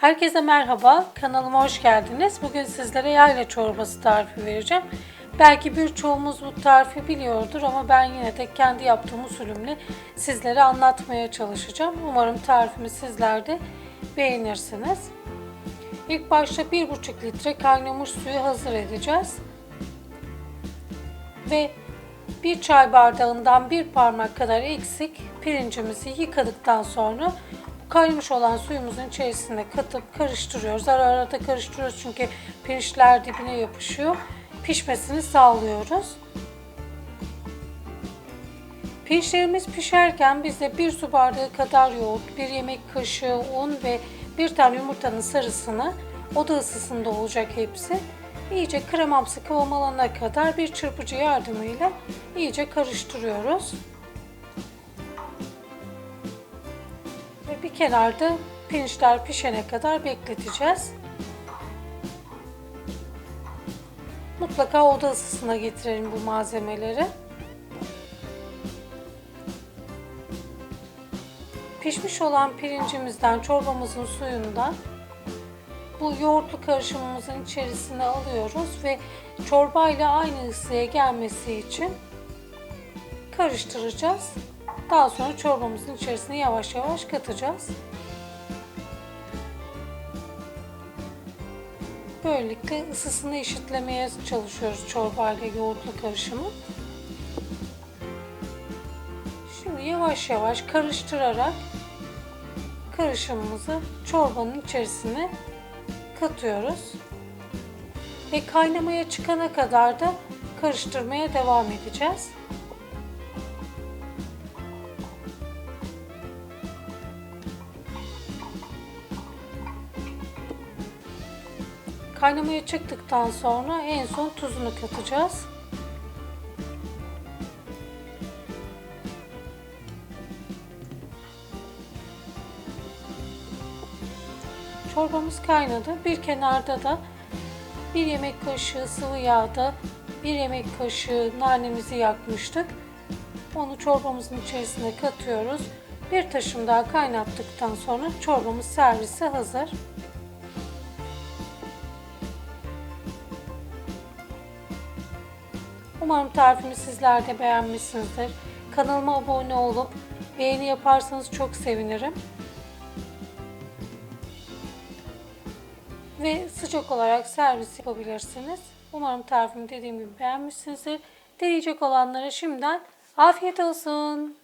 Herkese merhaba, kanalıma hoş geldiniz. Bugün sizlere yayla çorbası tarifi vereceğim. Belki birçoğumuz bu tarifi biliyordur ama ben yine de kendi yaptığım usulümle sizlere anlatmaya çalışacağım. Umarım tarifimi sizler de beğenirsiniz. İlk başta 1,5 litre kaynamış suyu hazır edeceğiz. Ve bir çay bardağından bir parmak kadar eksik pirincimizi yıkadıktan sonra kaynamış olan suyumuzun içerisine katıp karıştırıyoruz. Ara karıştırıyoruz çünkü pirinçler dibine yapışıyor. Pişmesini sağlıyoruz. Pirinçlerimiz pişerken biz de bir su bardağı kadar yoğurt, bir yemek kaşığı un ve bir tane yumurtanın sarısını oda ısısında olacak hepsi. İyice kremamsı kıvam alana kadar bir çırpıcı yardımıyla iyice karıştırıyoruz. Bir kenarda pirinçler pişene kadar bekleteceğiz. Mutlaka oda ısısına getirelim bu malzemeleri. Pişmiş olan pirincimizden, çorbamızın suyundan bu yoğurtlu karışımımızın içerisine alıyoruz ve çorbayla aynı ısıya gelmesi için karıştıracağız. Daha sonra çorbamızın içerisine yavaş yavaş katacağız. Böylelikle ısısını eşitlemeye çalışıyoruz çorbayla yoğurtlu karışımı. Şimdi yavaş yavaş karıştırarak karışımımızı çorbanın içerisine katıyoruz. Ve kaynamaya çıkana kadar da karıştırmaya devam edeceğiz. Kaynamaya çıktıktan sonra en son tuzunu katacağız. Çorbamız kaynadı. Bir kenarda da bir yemek kaşığı sıvı yağda bir yemek kaşığı nanemizi yakmıştık. Onu çorbamızın içerisine katıyoruz. Bir taşım daha kaynattıktan sonra çorbamız servise hazır. Umarım tarifimi sizler de beğenmişsinizdir. Kanalıma abone olup beğeni yaparsanız çok sevinirim. Ve sıcak olarak servis yapabilirsiniz. Umarım tarifimi dediğim gibi beğenmişsinizdir. Deneyecek olanlara şimdiden afiyet olsun.